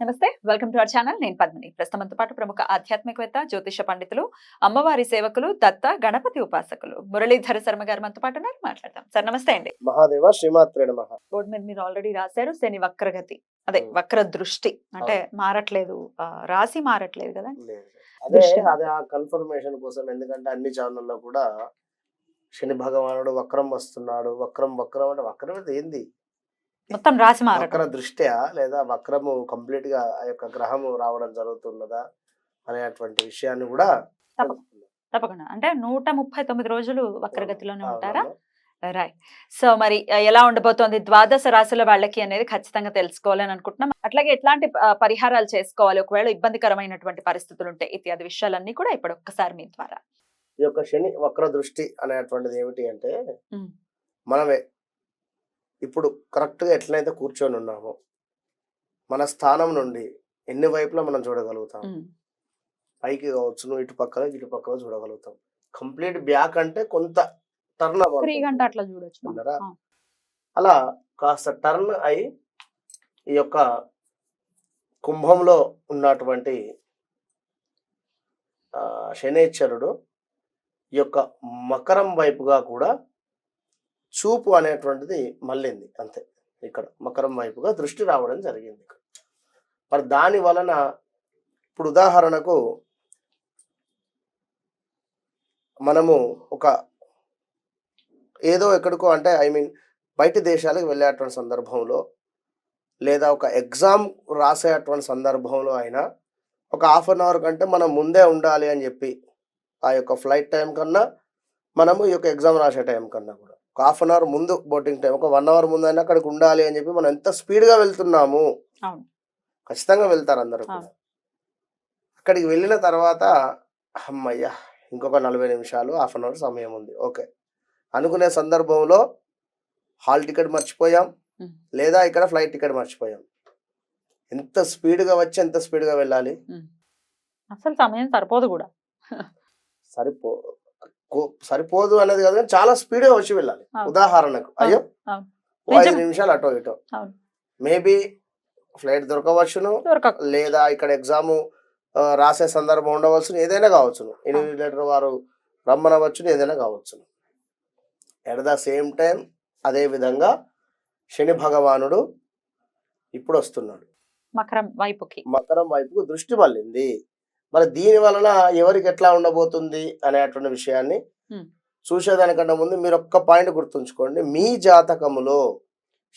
నమస్తే welcome to our channel. నేను పద్మిని. ప్రస్తుతంతో పాటు ప్రముఖ ఆధ్యాత్మికవేత్త జ్యోతిష పండితులు అమ్మవారి సేవకులు దత్త గణపతి ఉపాసకులు మురళీధర శర్మ గారు మనతో పాటు ఉన్నారు. మాట్లాడదాం. సార్ నమస్తే అండి. మహాదేవ శ్రీమాత్రే నమ. బోర్డు మీద మీరు ఆల్రెడీ రాశారు శని వక్రగతి. అదే. వక్ర దృష్టి అంటే మారట్లేదు రాశి మారట్లేదు కదా? అదే. అదే ఆ కన్ఫర్మేషన్ కోసం. ఎందుకంటే అన్ని ఛానల్లో కూడా శని భగవానుడు వక్రం వస్తున్నాడు. వక్రం వక్రం అంటే వక్రం అంటే ఏంది? మొత్తం రాశి వక్ర దృష్ట్యా లేదా వక్రము కంప్లీట్గా ఆ యొక్క గ్రహము రావడం జరుగుతున్నదా అనేటువంటి విషయాన్ని కూడా తప్పక- తప్పకుండా. అంటే నూట ముప్పై తొమ్మిది రోజులు వక్రగతిలోనే ఉంటారా. రైట్ సో మరి ఎలా ఉండబోతోంది? ద్వాదశ రాశుల వాళ్ళకి అనేది ఖచ్చితంగా తెలుసుకోవాలని అనుకుంటున్నాం. అట్లాగే ఎట్లాంటి పరిహారాలు చేసుకోవాలి? ఒకవేళ ఇబ్బందికరమైనటువంటి పరిస్థితులు ఉంటే ఇత్యాది విషయాలన్నీ కూడా ఇప్పుడు ఒక్కసారి మీ ద్వారా. ఈ యొక్క శని వక్ర దృష్టి అనేటువంటిది ఏమిటి అంటే. మనమే ఇప్పుడు కరెక్ట్గా ఎట్లయితే కూర్చొని ఉన్నామో మన స్థానం నుండి ఎన్ని వైపులా మనం చూడగలుగుతాం. పైకి కావచ్చు ఇటు పక్కన ఇటు పక్కన చూడగలుగుతాం. కంప్లీట్ బ్యాక్ అంటే కొంత టర్న్ అట్లా చూడొచ్చు. అలా కాస్త టర్న్ అయి ఈ యొక్క కుంభంలో ఉన్నటువంటి శనేశ్వరుడు ఈ యొక్క మకరం వైపుగా కూడా చూపు అనేటువంటిది మళ్ళింది అంతే ఇక్కడ మకరం వైపుగా దృష్టి రావడం జరిగింది ఇక్కడ. మరి దాని వలన ఇప్పుడు ఉదాహరణకు మనము ఒక ఏదో ఎక్కడికో అంటే ఐ మీన్ బయట దేశాలకు వెళ్ళేటువంటి సందర్భంలో లేదా ఒక ఎగ్జామ్ రాసేటువంటి సందర్భంలో అయినా ఒక హాఫ్ అన్ అవర్ కంటే మనం ముందే ఉండాలి అని చెప్పి ఆ యొక్క ఫ్లైట్ టైం కన్నా మనము ఈ యొక్క ఎగ్జామ్ రాసే టైం కన్నా కూడా ఒక హాఫ్ అన్ అవర్ ముందు బోటింగ్ టైం ఒక వన్ అవర్ ముందు అయినా అక్కడికి ఉండాలి అని చెప్పి మనం ఎంత స్పీడ్గా వెళ్తున్నాము. ఖచ్చితంగా వెళ్తారు అందరూ కూడా. అక్కడికి వెళ్ళిన తర్వాత అమ్మయ్య! ఇంకొక నలభై నిమిషాలు హాఫ్ అన్ అవర్ సమయం ఉంది. ఓకే. అనుకునే సందర్భంలో హాల్ టికెట్ మర్చిపోయాం. లేదా ఇక్కడ ఫ్లైట్ టికెట్ మర్చిపోయాం. ఎంత స్పీడ్గా వచ్చి ఎంత స్పీడ్గా వెళ్ళాలి? అసలు సమయం సరిపోదు కూడా. సరిపో సరిపోదు అనేది కాదు కానీ చాలా స్పీడ్గా వచ్చి వెళ్ళాలి. ఉదాహరణకు అయ్యో. ఓ ఐదు. నిమిషాలు అటో ఇటో. మేబీ ఫ్లైట్ దొరకవచ్చును లేదా ఇక్కడ ఎగ్జామ్ రాసే సందర్భం ఉండవచ్చును ఏదైనా కావచ్చును. ఇన్విజిలేటర్ వారు రమ్మనవచ్చును ఏదైనా కావచ్చును. ఎట్ ద సేమ్ టైం అదే విధంగా శని భగవానుడు ఇప్పుడు వస్తున్నాడు. మకరం వైపుకి. మకరం వైపుకు దృష్టి మళ్ళింది. మరి దీని వలన ఎవరికి ఎట్లా ఉండబోతుంది అనేటువంటి విషయాన్ని. చూసేదానికన్నా ముందు మీరు ఒక్క పాయింట్ గుర్తుంచుకోండి. మీ జాతకములో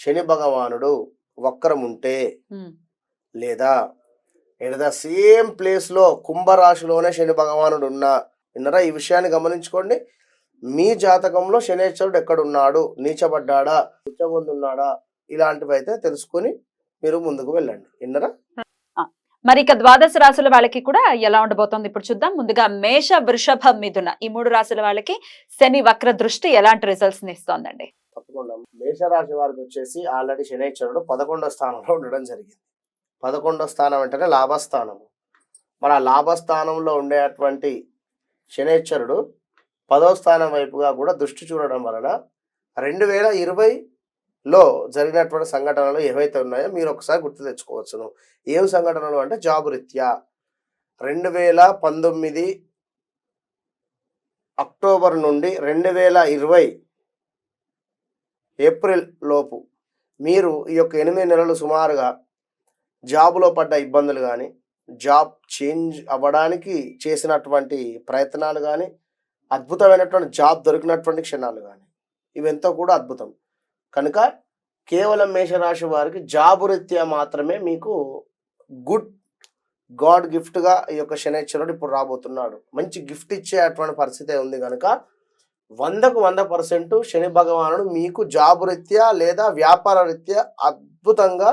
శని భగవానుడు వక్రం ఉంటే. లేదా ఎట్ ద సేమ్ ప్లేస్లో కుంభరాశిలోనే శని భగవానుడు ఉన్నా విన్నరా? ఈ విషయాన్ని గమనించుకోండి. మీ జాతకంలో శనేశ్వరుడు ఎక్కడున్నాడు? నీచబడ్డాడా? ఉన్నాడా ఇలాంటివి అయితే తెలుసుకొని మీరు ముందుకు వెళ్ళండి. విన్నరా? మరి ఇక ద్వాదశ రాశుల వాళ్ళకి కూడా ఎలా ఉండబోతోంది? ఇప్పుడు చూద్దాం. ముందుగా మేష వృషభ మిథున ఈ మూడు రాశుల వాళ్ళకి శని వక్ర దృష్టి ఎలాంటి రిజల్ట్స్ని ఇస్తోందండి? తప్పకుండా. మేషరాశి వారికి వచ్చేసి ఆల్రెడీ శనేశ్వరుడు పదకొండో స్థానంలో ఉండడం జరిగింది. పదకొండో స్థానం అంటేనే లాభస్థానము. మరి ఆ లాభస్థానంలో ఉండేటువంటి శనేశ్వరుడు పదో స్థానం వైపుగా కూడా దృష్టి చూడడం వలన రెండు వేల ఇరవై లో జరిగినటువంటి సంఘటనలు ఏవైతే ఉన్నాయో మీరు ఒకసారి గుర్తు తెచ్చుకోవచ్చును. ఏం సంఘటనలు అంటే జాబ్ రీత్యా రెండు వేల పంతొమ్మిది అక్టోబర్ నుండి రెండు వేల ఇరవై ఏప్రిల్ లోపు మీరు ఈ యొక్క ఎనిమిది నెలలు సుమారుగా జాబులో పడ్డ ఇబ్బందులు కానీ జాబ్ చేంజ్ అవ్వడానికి చేసినటువంటి ప్రయత్నాలు కానీ అద్భుతమైనటువంటి జాబ్ దొరికినటువంటి క్షణాలు కానీ ఇవెంతో కూడా అద్భుతం. కనుక కేవలం మేషరాశి వారికి జాబురీత్యా మాత్రమే మీకు గుడ్ గాడ్ గిఫ్ట్గా ఈ యొక్క శనేశ్వరుడు ఇప్పుడు రాబోతున్నాడు. మంచి గిఫ్ట్ ఇచ్చే అటువంటి పరిస్థితి ఉంది కనుక వందకు వంద పర్సెంట్ శని భగవానుడు మీకు జాబ్ రీత్యా లేదా వ్యాపార రీత్యా అద్భుతంగా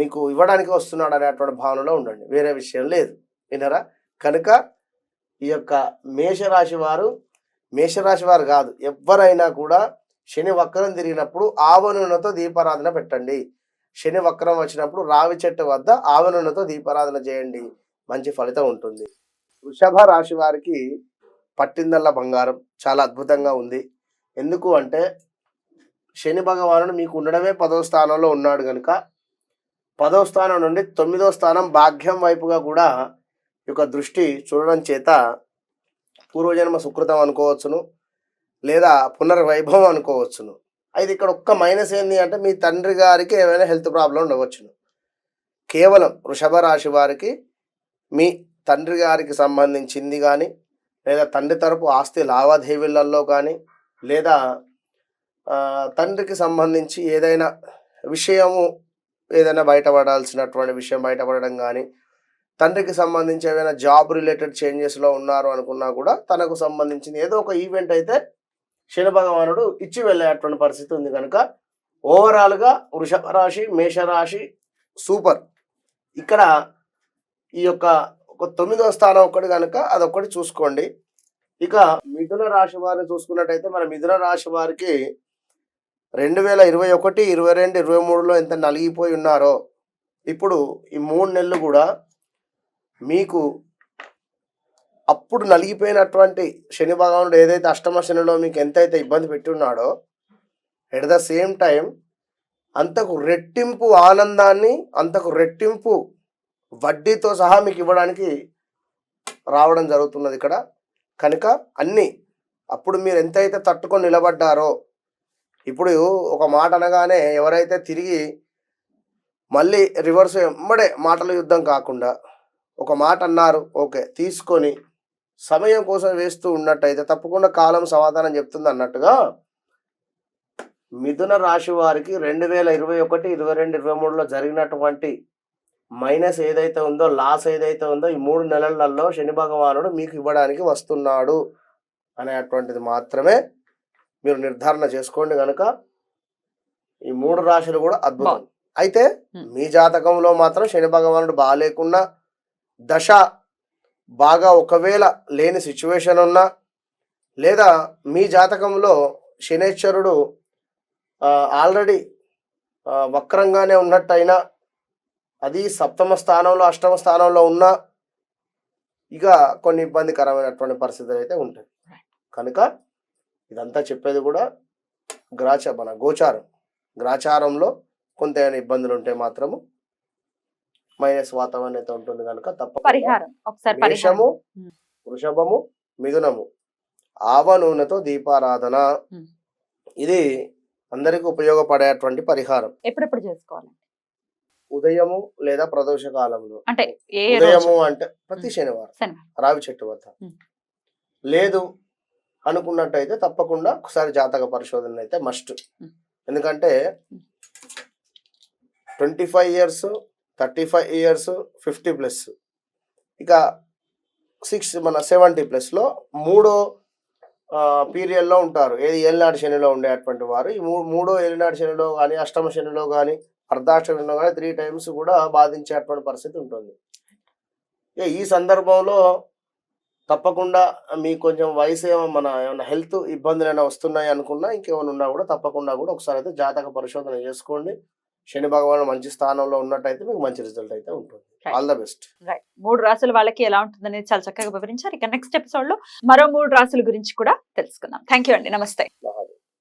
మీకు ఇవ్వడానికి వస్తున్నాడు అనేటువంటి భావనలో ఉండండి. వేరే విషయం లేదు. వినరా కనుక ఈ యొక్క మేషరాశి వారు మేషరాశి వారు కాదు ఎవరైనా కూడా శని వక్రం తిరిగినప్పుడు ఆవనూనెతో దీపారాధన పెట్టండి. శని వక్రం వచ్చినప్పుడు రావి చెట్టు వద్ద ఆవనూనెతో దీపారాధన చేయండి. మంచి ఫలితం ఉంటుంది. వృషభ రాశి వారికి పట్టిందల్ల బంగారం చాలా అద్భుతంగా ఉంది. ఎందుకు అంటే శని భగవానుడు మీకు ఉండడమే పదవ స్థానంలో ఉన్నాడు కనుక పదవ స్థానం నుండి తొమ్మిదవ స్థానం భాగ్యం వైపుగా కూడా ఈ యొక్క దృష్టి చూడడం చేత పూర్వజన్మ సుకృతం అనుకోవచ్చును. లేదా పునర్వైభవం అనుకోవచ్చును. అయితే ఇక్కడ ఒక్క మైనస్ ఏంటి అంటే మీ తండ్రి గారికి ఏమైనా హెల్త్ ప్రాబ్లం ఉండవచ్చును. కేవలం వృషభ రాశి వారికి మీ తండ్రి గారికి సంబంధించింది కానీ లేదా తండ్రి తరపు ఆస్తి లావాదేవీలలో కానీ లేదా తండ్రికి సంబంధించి ఏదైనా విషయము ఏదైనా బయటపడాల్సినటువంటి విషయం బయటపడడం కానీ తండ్రికి సంబంధించి ఏమైనా జాబ్ రిలేటెడ్ చేంజెస్లో ఉన్నారు అనుకున్నా కూడా తనకు సంబంధించిన ఏదో ఒక ఈవెంట్ అయితే శని భగవానుడు ఇచ్చి వెళ్ళేటువంటి పరిస్థితి ఉంది కనుక ఓవరాల్గా వృషభ రాశి మేషరాశి సూపర్. ఇక్కడ ఈ యొక్క ఒక తొమ్మిదవ స్థానం ఒకటి కనుక అదొకటి చూసుకోండి. ఇక మిథున రాశి వారిని చూసుకున్నట్టయితే మన మిథున రాశి వారికి రెండు వేల ఇరవై ఒకటి ఇరవై రెండు ఇరవై మూడులో ఎంత నలిగిపోయి ఉన్నారో ఇప్పుడు ఈ మూడు నెలలు కూడా మీకు అప్పుడు నలిగిపోయినటువంటి శని భగవానుడు ఏదైతే అష్టమ శనిలో మీకు ఎంతైతే ఇబ్బంది పెట్టి ఉన్నాడో ఎట్ ద సేమ్ టైం అంతకు రెట్టింపు ఆనందాన్ని అంతకు రెట్టింపు వడ్డీతో సహా మీకు ఇవ్వడానికి రావడం జరుగుతున్నది ఇక్కడ. కనుక అన్నీ అప్పుడు మీరు ఎంతైతే తట్టుకొని నిలబడ్డారో ఇప్పుడు ఒక మాట అనగానే ఎవరైతే తిరిగి మళ్ళీ రివర్స్ ఎమ్మడే మాటల యుద్ధం కాకుండా ఒక మాట అన్నారు ఓకే తీసుకొని సమయం కోసం వేస్తూ ఉన్నట్టయితే తప్పకుండా కాలం సమాధానం చెప్తుంది అన్నట్టుగా మిథున రాశి వారికి రెండు వేల ఇరవై ఒకటి ఇరవై రెండు ఇరవై మూడులో జరిగినటువంటి మైనస్ ఏదైతే ఉందో లాస్ ఏదైతే ఉందో ఈ మూడు నెలలలో శని భగవానుడు మీకు ఇవ్వడానికి వస్తున్నాడు అనేటువంటిది మాత్రమే మీరు నిర్ధారణ చేసుకోండి కనుక ఈ మూడు రాశులు కూడా అద్భుతం. అయితే. మీ జాతకంలో మాత్రం శని భగవానుడు బాగాలేకున్నా దశ బాగా ఒకవేళ లేని సిచ్యువేషన్ ఉన్నా లేదా మీ జాతకంలో శనేశ్వరుడు ఆల్రెడీ వక్రంగానే ఉన్నట్టయినా అది సప్తమ స్థానంలో అష్టమ స్థానంలో ఉన్నా ఇక కొన్ని ఇబ్బందికరమైనటువంటి పరిస్థితులు అయితే ఉంటాయి. కనుక ఇదంతా చెప్పేది కూడా గ్రాచ మన గోచారం. గ్రాచారంలో కొంత ఇబ్బందులు ఉంటే మాత్రము మైనస్ వాతావరణం అయితే ఉంటుంది కనుక తప్ప పరిహారం ఒకసారి మేషము. వృషభము మిథునము ఆవ నూనెతో దీపారాధన. ఇది అందరికి ఉపయోగపడేటువంటి పరిహారం ఎప్పుడెప్పుడు చేసుకోవాలి ఉదయము లేదా ప్రదోష కాలంలో అంటే ఉదయము అంటే ప్రతి. శనివారం. రావి చెట్టు వద్ద. లేదు అనుకున్నట్టయితే తప్పకుండా ఒకసారి జాతక పరిశోధన అయితే మస్ట్. ఎందుకంటే. Twenty five years thirty five years fifty plus. ఇక సిక్స్ మన సెవెంటీ ప్లస్లో మూడో పీరియడ్లో ఉంటారు. ఏది ఏలినాడు శనిలో ఉండేటువంటి వారు. ఈ మూ- మూడో ఏలినాడు శనిలో కానీ అష్టమ శనిలో కానీ అర్ధాష్టమిలో కానీ త్రీ టైమ్స్ కూడా బాధించేటువంటి పరిస్థితి ఉంటుంది. ఇక ఈ సందర్భంలో తప్పకుండా మీకు కొంచెం వయసు ఏమో మన ఏమైనా హెల్త్ ఇబ్బందులు ఏమైనా వస్తున్నాయి అనుకున్నా ఇంకేమైనా ఉన్నా కూడా తప్పకుండా కూడా ఒకసారి అయితే జాతక పరిశోధన చేసుకోండి. శని భగవాన్ మంచి స్థానంలో ఉన్నట్టయితే మీకు మంచి రిజల్ట్ అయితే ఉంటుంది. ఆల్ ద బెస్ట్ రైట్ మూడు రాసుల వాళ్ళకి ఎలా ఉంటుందనేది చాలా చక్కగా వివరించారు. ఇక నెక్స్ట్ ఎపిసోడ్లో మరో మూడు రాసుల గురించి కూడా తెలుసుకుందాం. థ్యాంక్ యూ అండి. నమస్తే.